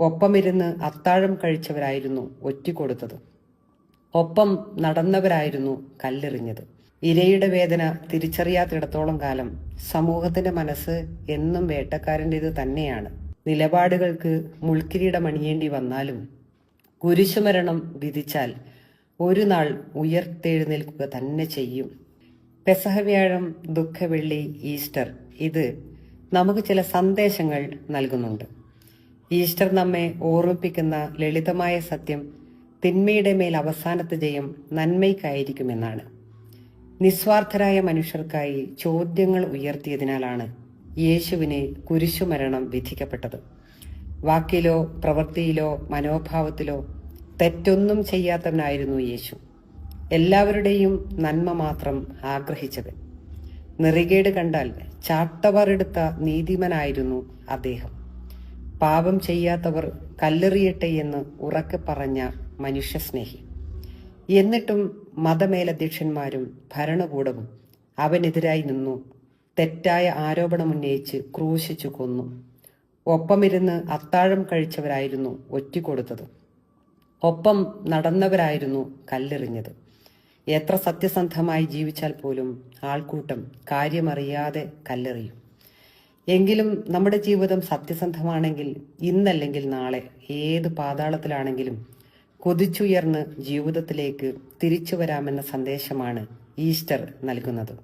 ഒപ്പമിരുന്ന് അത്താഴം കഴിച്ചവരായിരുന്നു ഒറ്റിക്കൊടുത്തത്. ഒപ്പം നടന്നവരായിരുന്നു കല്ലെറിഞ്ഞത്. ഇരയുടെ വേദന തിരിച്ചറിയാത്തിടത്തോളം കാലം സമൂഹത്തിന്റെ മനസ്സ് എന്നും വേട്ടക്കാരന്റേത് തന്നെയാണ്. നിലപാടുകൾക്ക് മുൾക്കിരീടം അണിയേണ്ടി വന്നാലും കുരിശുമരണം വിധിച്ചാൽ ഒരു നാൾ ഉയർത്തെഴുന്നേൽക്കുക തന്നെ ചെയ്യും. പെസഹവ്യാഴം ദുഃഖവെള്ളി ഈസ്റ്റർ ഇത് നമുക്ക് ചില സന്ദേശങ്ങൾ നൽകുന്നുണ്ട്. ഈസ്റ്റർ നമ്മെ ഓർമ്മിപ്പിക്കുന്ന ലളിതമായ സത്യം തിന്മയുടെ മേൽ അവസാനത്തെ ജയം നന്മയ്ക്കായിരിക്കുമെന്നാണ്. നിസ്വാർത്ഥരായ മനുഷ്യർക്കായി ചോദ്യങ്ങൾ ഉയർത്തിയതിനാലാണ് യേശുവിനെ കുരിശുമരണം വിധിക്കപ്പെട്ടത്. വാക്കിലോ പ്രവൃത്തിയിലോ മനോഭാവത്തിലോ തെറ്റൊന്നും ചെയ്യാത്തവനായിരുന്നു യേശു. എല്ലാവരുടെയും നന്മ മാത്രം ആഗ്രഹിച്ചവൻ. നെറികേട് കണ്ടാൽ ചാട്ടവറെടുത്ത നീതിമനായിരുന്നു അദ്ദേഹം. പാപം ചെയ്യാത്തവർ കല്ലെറിയട്ടെ എന്ന് ഉറക്കെ പറഞ്ഞ മനുഷ്യസ്നേഹി. എന്നിട്ടും മതമേലധ്യക്ഷന്മാരും ഭരണകൂടവും അവനെതിരായി നിന്നു. തെറ്റായ ആരോപണമുന്നയിച്ച് ക്രൂശിച്ചു കൊന്നു. ഒപ്പമിരുന്ന് അത്താഴം കഴിച്ചവരായിരുന്നു ഒറ്റിക്കൊടുത്തത്. ഒപ്പം നടന്നവരായിരുന്നു കല്ലെറിഞ്ഞത്. എത്ര സത്യസന്ധമായി ജീവിച്ചാൽ പോലും ആൾക്കൂട്ടം കാര്യമറിയാതെ കല്ലെറിയും. എങ്കിലും നമ്മുടെ ജീവിതം സത്യസന്ധമാണെങ്കിൽ ഇന്നല്ലെങ്കിൽ നാളെ ഏത് പാതാളത്തിലാണെങ്കിലും കൊതിച്ചുയർന്ന് ജീവിതത്തിലേക്ക് തിരിച്ചു വരാമെന്ന സന്ദേശമാണ് ഈസ്റ്റർ നൽകുന്നത്.